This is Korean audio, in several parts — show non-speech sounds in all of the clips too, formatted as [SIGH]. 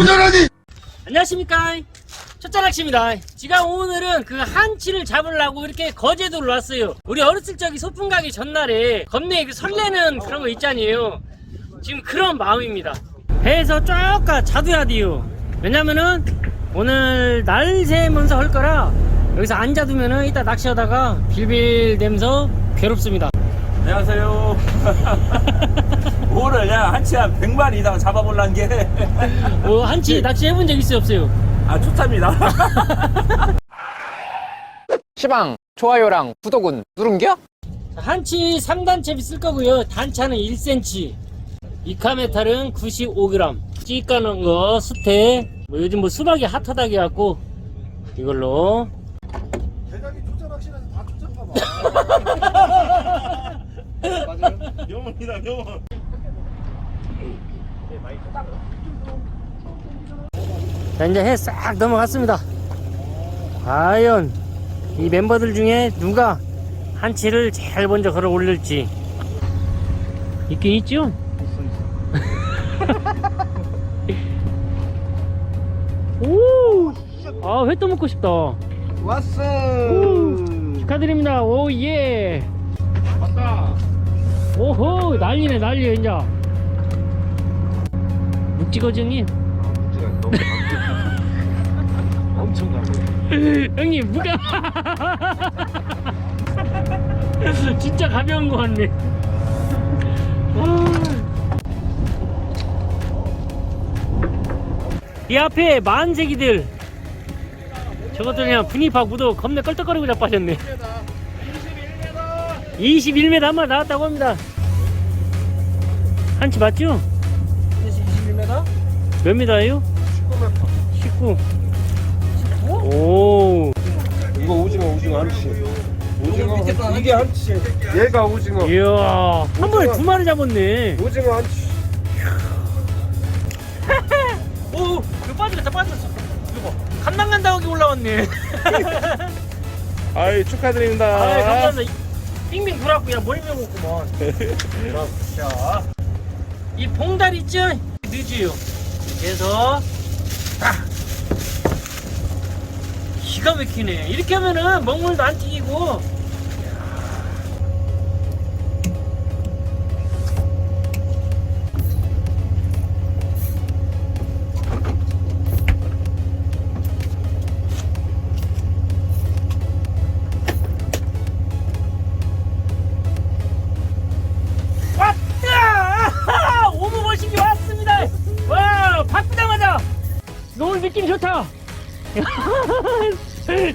모자라니! 안녕하십니까. 첫자락씨입니다. 제가 오늘은 그 한치를 잡으려고 이렇게 거제도를 왔어요. 우리 어렸을 적에 소풍 가기 전날에 겁내 그 설레는 그런 거 있잖아요? 지금 그런 마음입니다. 배에서 쪼까 자두야 돼요. 왜냐면은 오늘 날 새면서 할 거라 여기서 안 자두면은 이따 낚시하다가 빌빌 대면서 괴롭습니다 안녕하세요. [LAUGHS] 오늘 야 한치 한 100마리 이상 잡아볼란 게, [LAUGHS] 어, 한치 낚시 해본 적 있어요 없어요? 아, 초짜입니다. [LAUGHS] 시방 좋아요랑 구독은 누른겨? 한치 3단채비 쓸 거고요. 단차는 1cm. 이카메탈은 95g. 찌까는 거 수태. 뭐 요즘 뭐 수박이 핫하다게 갖고 이걸로 대장이 초짜 낚시라서 다 초짜인가 봐 영원이다, 영원. 자 이제 해 싹 넘어갔습니다. 과연 이 멤버들 중에 누가 한치를 제일 먼저 걸어 올릴지 있긴 있죠? [LAUGHS] 오! 아, 회또 먹고 싶다. 왔어 축하드립니다. 오, 예. 왔다 오호, 난리네, 난리야, 이제. 묵직어증님. 엄청 가고 형님, 무가. [LAUGHS] 진짜 가벼운 거 같네. 이 앞에 만세기들. 저것들 그냥 분입하고 무도 겁내 껄떡거리고 자빠졌네. 21m 한 마리 나왔다고 합니다. 한치 맞죠? 21m? 몇 미터예요? 19m 19. 오. 이거 오징어 오징어 한치 오징어 이게 한치 얘가 오징어 이야. 한 번에 두 마리 잡았네. 오징어 한치 [LAUGHS] 오, 이거 빠지겠다, 빠졌어. 이거 봐. 감당 간다고 올라왔네. [LAUGHS] 아이 축하드립니다 아, 감사합니다. 빙빙 돌았고, 그냥 멀미 먹구만. 자, 이 봉다리 있죠? 늦어요. 그래서, 딱. 기가 막히네. 이렇게 하면은 먹물도 안 튀기고.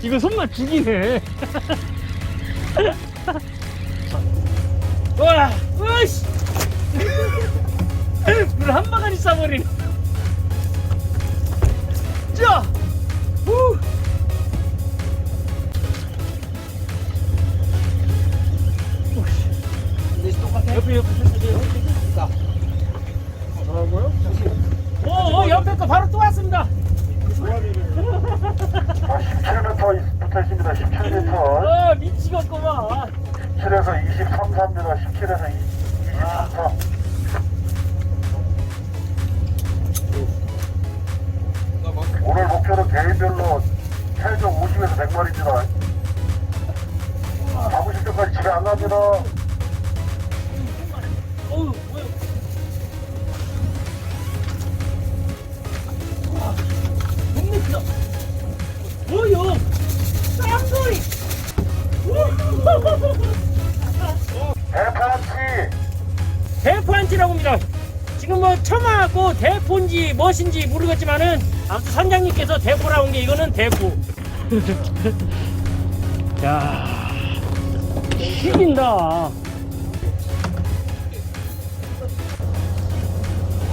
이거 손맛 죽이네. 와, 으이씨. 물한 바가지 싸버리네. 자, 후. 옆에 옆에 옆에 뭐라고요? 오, 오 옆에 거 바로 또 왔습니다. 17m 붙어 있습니다. 17m. 어 미치겠구만. 17에서 23, 3입니다. 17에서 23. 오늘 목표는 개인별로 최종 50에서 100마리입니다. 잡으실 때까지 집에 안 갑니다. 처마하고 대포인지 무엇인지 모르겠지만은 아무튼 선장님께서 대포라고 한게 이거는 대포. [LAUGHS] 야, 죽인다.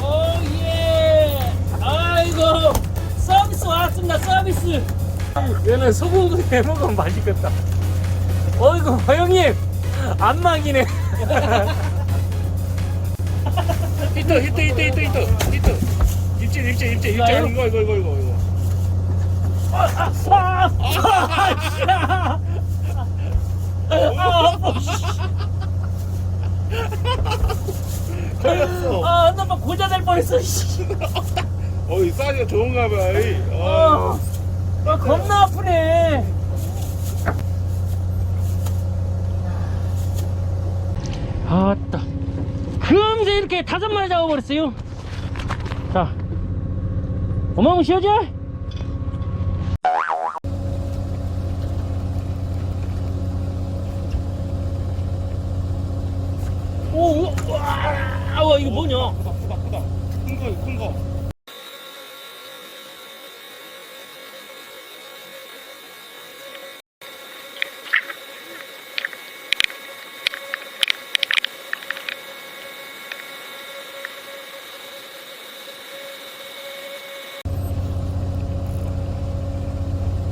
오예. 아이고 서비스 왔습니다. 서비스. 얘는 소금구이 해 먹으면 맛있겠다. 어이구 형님 안 막이네. [LAUGHS] 히트, 히트, 히트, 히트, 히트, 히트. 입질, 입질, 입질, 입질. 이거요? 이거, 이거, 이거, 이거. 이거. 아, 아, 아, 아, 걸렸어. 아, 나막 고자 될 뻔했어. 씨. 어이 쌀이 좋은가 봐. 이. 어, 어. 어, 겁나 아프네. 아따. 금세 이렇게 다섯 마리 잡아버렸어요. 자. 어마무시하죠? 오, 우와, 와, 이거 뭐냐? 크다 크다 크다. 큰 거, 큰 거.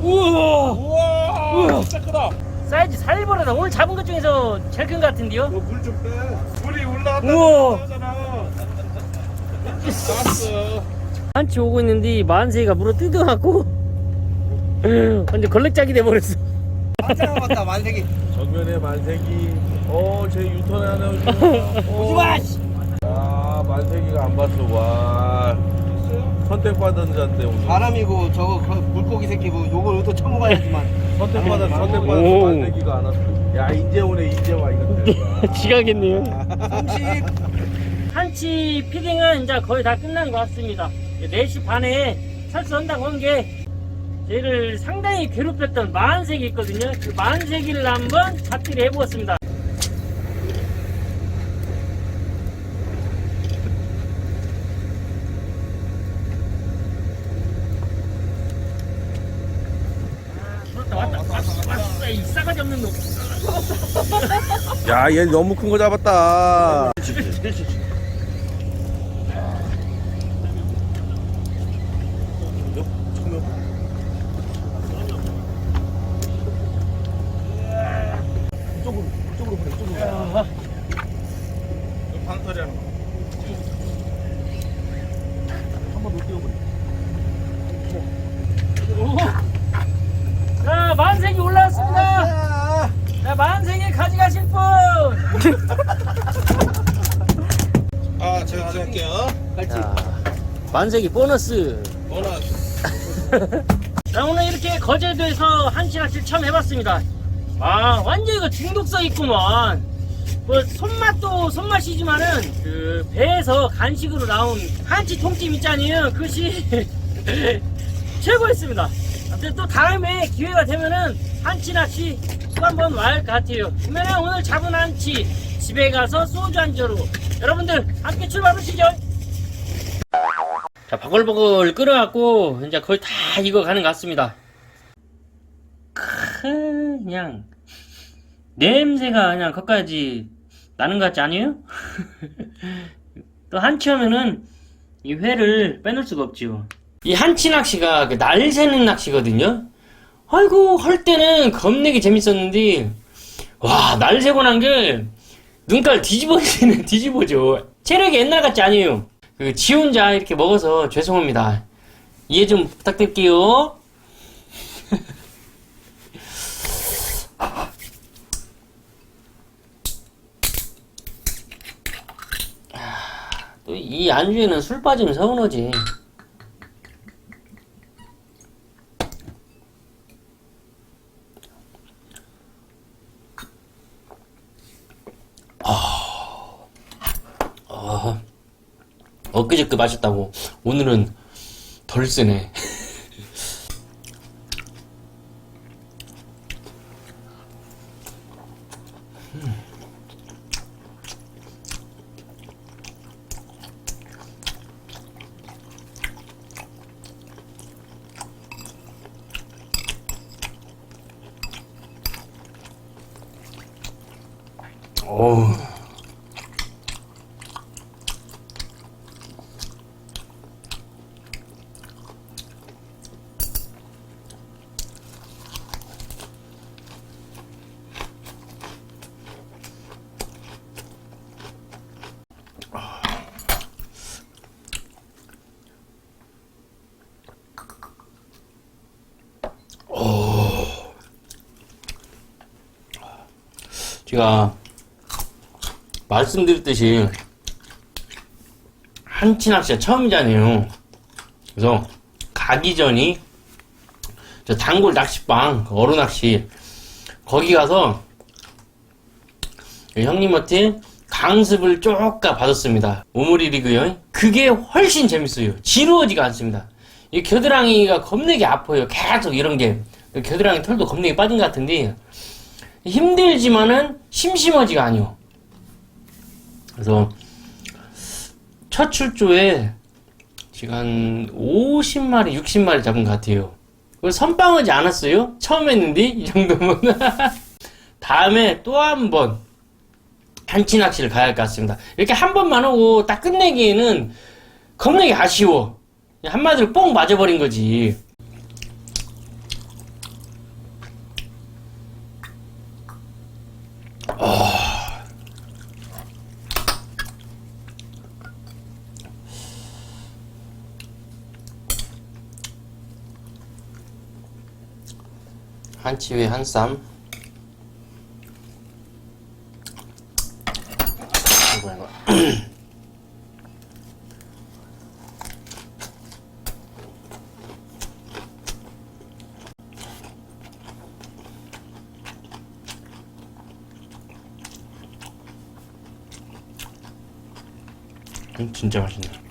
우와! 우와, 진짜 크다. 사이즈 살벌하다. 오늘 잡은 것 중에서 제일 큰 것 같은데요? 너물 좀 빼. 물이 올라왔다. 우와. 나왔어. 한치 오고 있는데 만세가 물어 뜯어갖고 완전 걸레짝이 돼버렸어. 정면에 만세기. 어, 제 유턴에 하나 [LAUGHS] 오지 마, 씨. 아, 만세기가 안 봤어. 와. 선택받은 자인데 오늘. 바람이고 저거 그 물고기 새끼고 요걸 의도 처먹어야지만 선택받은 선택받은 오. 만세기가 안 왔어. 야, 이제 오네 이제 와 이거. [LAUGHS] 지가겠네요. 한치 피딩은 이제 거의 다 끝난 것 같습니다. 4시 반에 철수한다고 한 게 얘를 상당히 괴롭혔던 만색이 있거든요. 그 만색이를 한번 잡기를 해보았습니다 왔다 왔다 왔다 이 싸가지 없는 놈. 야, 얘 너무 큰 거 잡았다 하는 거. 한번더 뛰어버려. 자, 만색이 올라왔습니다. 자, 만색이 가져가실 분. 아, 제가 가져갈게요. 자, 만색이 보너스. 보너스. 자, 오늘 이렇게 거제도에서 한치낚시를 처음 해봤습니다. 아, 완전 이거 중독성 있구만. 뭐, 손맛도 손맛이지만은, 그, 배에서 간식으로 나온 한치 통찜 있잖아요. 그것이 [LAUGHS] 최고였습니다. 아무튼 또 다음에 기회가 되면은 한치 낚시 또 한번 와야 할 것 같아요. 그러면은 오늘 잡은 한치 집에 가서 소주 한 잔으로 여러분들 함께 출발하시죠. 자, 바글바글 끓여갖고, 이제 거의 다 익어가는 것 같습니다. 크, 그냥, 냄새가 그냥 거기까지 나는 것 같지 않아요? [LAUGHS] 또 한치 하면은, 이 회를 빼놓을 수가 없죠. 이 한치 낚시가 그 날 새는 낚시거든요? 아이고, 할 때는 겁내게 재밌었는데, 와, 날 새고 난 게, 눈깔 뒤집어지는 [LAUGHS] 뒤집어져. 체력이 옛날 같지 않아요. 그, 지 혼자 이렇게 먹어서 죄송합니다. 이해 좀 부탁드릴게요. [LAUGHS] 또 이 안주에는 술 빠지면 서운하지. 아, 엊그저께 마셨다고 오늘은 덜 쓰네. 어우. 제가 말씀드렸듯이 한치 낚시가 처음이잖아요. 그래서 가기 전이 저 단골 낚시방 그 어루 낚시 거기 가서 형님한테 강습을 쪼까 받았습니다. 오므리 리그요. 그게 훨씬 재밌어요. 지루하지가 않습니다. 이 겨드랑이가 겁나게 아파요. 계속 이런 게. 겨드랑이 털도 겁나게 빠진 것 같은데 힘들지만은 심심하지가 아니요. 그래서 첫 출조에 지금 한 50마리, 60마리 잡은 것 같아요. 선빵하지 않았어요? 처음 했는데 이 정도면 [LAUGHS] 다음에 또 한 번 한치 낚시를 가야 할 것 같습니다. 이렇게 한 번만 하고 딱 끝내기에는 겁나게 아쉬워. 한마디로 뽕 맞아버린 거지. 한치 위에 한 쌈. 이거 이거. 음, 진짜 맛있네.